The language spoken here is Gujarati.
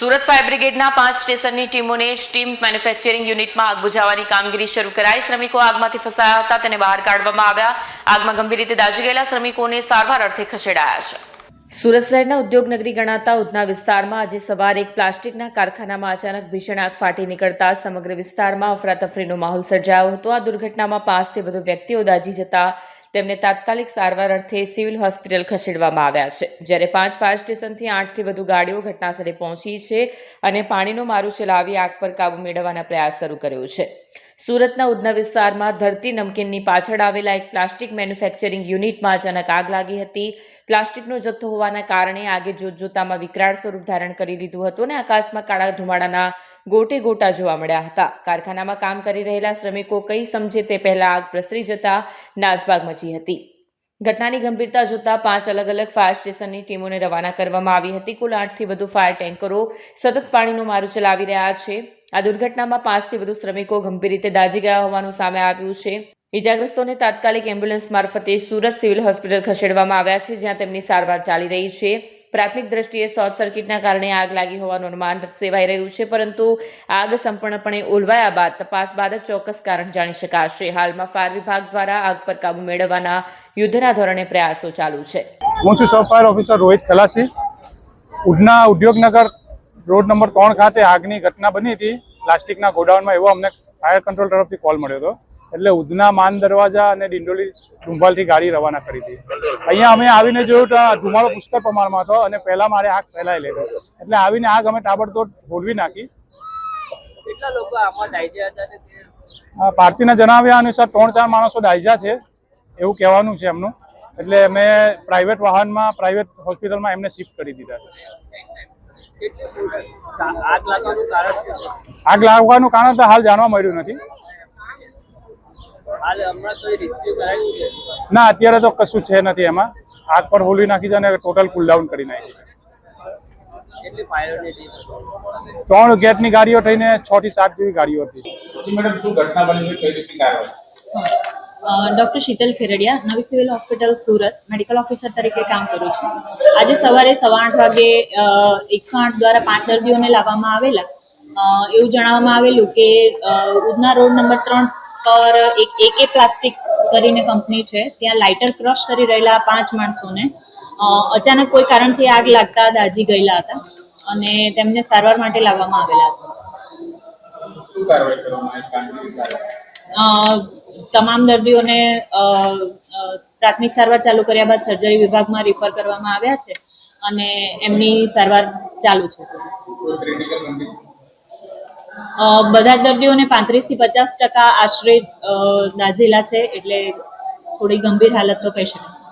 સુરત ફાયર બ્રિગેડના પાંચ સ્ટેશનની ટીમોને સ્ટીમ મેન્યુફેક્ચરિંગ યુનિટમાં આગ બુઝાવવાની કામગીરી શરૂ કરાઈ. શ્રમિકો આગમાંથી ફસાયા હતા, તેને બહાર કાઢવામાં આવ્યા. આગમાં ગંભીર રીતે દાઝી ગયેલા શ્રમિકોને સારવાર અર્થે ખસેડાયા છે. સુરત શહેરના ઉદ્યોગનગરી ગણાતા ઉધના વિસ્તારમાં આજે સવારે એક પ્લાસ્ટિકના કારખાનામાં અચાનક ભીષણ આગ ફાટી નીકળતા સમગ્ર વિસ્તારમાં અફરાતફરીનો માહોલ સર્જાયો હતો. આ દુર્ઘટનામાં પાંચથી વધુ વ્યક્તિઓ દાઝી જતા તેમને તાત્કાલિક સારવાર અર્થે સિવિલ હોસ્પિટલ ખસેડવામાં આવ્યા છે. જ્યારે પાંચ ફાયર સ્ટેશનથી આઠથી વધુ ગાડીઓ ઘટનાસ્થળે પહોંચી છે અને પાણીનો મારું ચલાવી આગ પર કાબુ મેળવવાના પ્રયાસ શરૂ કર્યો છે. સુરતના ઉધના વિસ્તારમાં ધરતી નમકીનની પાછળ આવેલા એક પ્લાસ્ટિક મેન્યુફેક્ચરિંગ યુનિટમાં અચાનક આગ લાગી હતી. પ્લાસ્ટિકનો જથ્થો હોવાના કારણે આગે જોતજોતામાં વિકરાળ સ્વરૂપ ધારણ કરી લીધું હતું અને આકાશમાં કાળા ધુમાડાના ગોટે ગોટા જોવા મળ્યા હતા. કારખાનામાં કામ કરી રહેલા શ્રમિકો કંઈ સમજે તે પહેલા આગ પ્રસરી જતા નાસભાગ મચી હતી. ઘટનાની ગંભીરતા જોતા પાંચ અલગ અલગ ફાયર સ્ટેશનની ટીમોને રવાના કરવામાં આવી હતી. કુલ આઠથી વધુ ફાયર ટેન્કરો સતત પાણીનું મારું ચલાવી રહ્યા છે. આ દુર્ઘટનામાં પાંચથી વધુ શ્રમિકો ગંભીર રીતે દાઝી ગયા હોવાનું સામે આવ્યું છે. ઇજાગ્રસ્તોને તાત્કાલિક એમ્બ્યુલન્સ મારફતે સુરત સિવિલ હોસ્પિટલ ખસેડવામાં આવ્યા છે, જ્યાં તેમની સારવાર ચાલી રહી છે. પ્રાથમિક દ્રષ્ટિએ શોર્ટ સર્કિટના કારણે આગ લાગી હોવાનું અનુમાન સેવાઈ રહ્યું છે, પરંતુ આગ સંપૂર્ણપણે ઓલવાયા બાદ તપાસ બાદ જ ચોક્કસ કારણ જાણી શકાશે. હાલમાં ફાયર વિભાગ દ્વારા આગ પર કાબુ મેળવવાના યુદ્ધના ધોરણે પ્રયાસો ચાલુ છે. હું છું sub fire officer Rohit Khalasi. Udhna Udyognagar road number ત્રણ ખાતે આગની ઘટના બની હતી. પ્લાસ્ટિકના ગોડાઉનમાં એવો અમને ફાયર કંટ્રોલ તરફથી કોલ મળ્યો હતો. એટલે ઉધના માન દરવાજા અને ડિંડોલી ડુંભાલથી ગાડી રવાના કરી હતી. અહીંયા અમે આવીને જોયું તો ધુમાડો પુષ્કળ પ્રમાણમાં હતો અને પહેલા મારે આગ ફેલાઈ હતો. એટલે આવીને આગ અમે તાબડતોડ ફોડવી નાખી. હતા પાર્ટીના જણાવ્યા અનુસાર ત્રણ ચાર માણસો ડાયજા છે એવું કહેવાનું છે એમનું. એટલે અમે પ્રાઇવેટ વાહનમાં પ્રાઇવેટ હોસ્પિટલમાં એમને શિફ્ટ કરી દીધા આ- આગ લાગવાનું કારણ શું છે? આગ લાગવાનું કારણ તો હાલ જાણવા મળ્યું નથી ના અત્યારે તો કશું છે નથી એમાં. આગ પર હોલી નાખી છે અને ટોટલ કુલ ડાઉન કરી નાખી છે. ત્રણ ગેટની ગાડીઓ થઈને છ થી સાત જેવી ગાડીઓ હતી. મેડમ શું ઘટના બની કઈ રીતની કાર્યવાહી ડૉક્ટર શીતલ ખેરડિયા નવી civil hospital Surat medical officer તરીકે કામ કરું છું. આજે સવારે સવા આઠ વાગે એકસો આઠ દ્વારા પાંચ દર્દીઓને લાવવામાં આવેલા. એવું જણાવવામાં આવેલું કે ઉધના રોડ નંબર ત્રણ પર એક એકે પ્લાસ્ટિક કરીને કંપની છે. ત્યાં લાઇટર ક્રશ કરી રહેલા પાંચ માણસોને અચાનક કોઈ કારણથી આગ લાગતા દાજી ગયેલા હતા અને તેમને સારવાર માટે લાવવામાં આવેલા હતા. તમામ દર્દીઓને પ્રાથમિક સારવાર ચાલુ કર્યા બાદ સર્જરી વિભાગમાં રિફર કરવામાં આવ્યા છે અને એમની સારવાર ચાલુ છે. બધા જ દર્દીઓને પાંત્રીસથી પચાસ ટકા આશરે દાઝેલા છે એટલે થોડી ગંભીર હાલત તો કહી શકાય.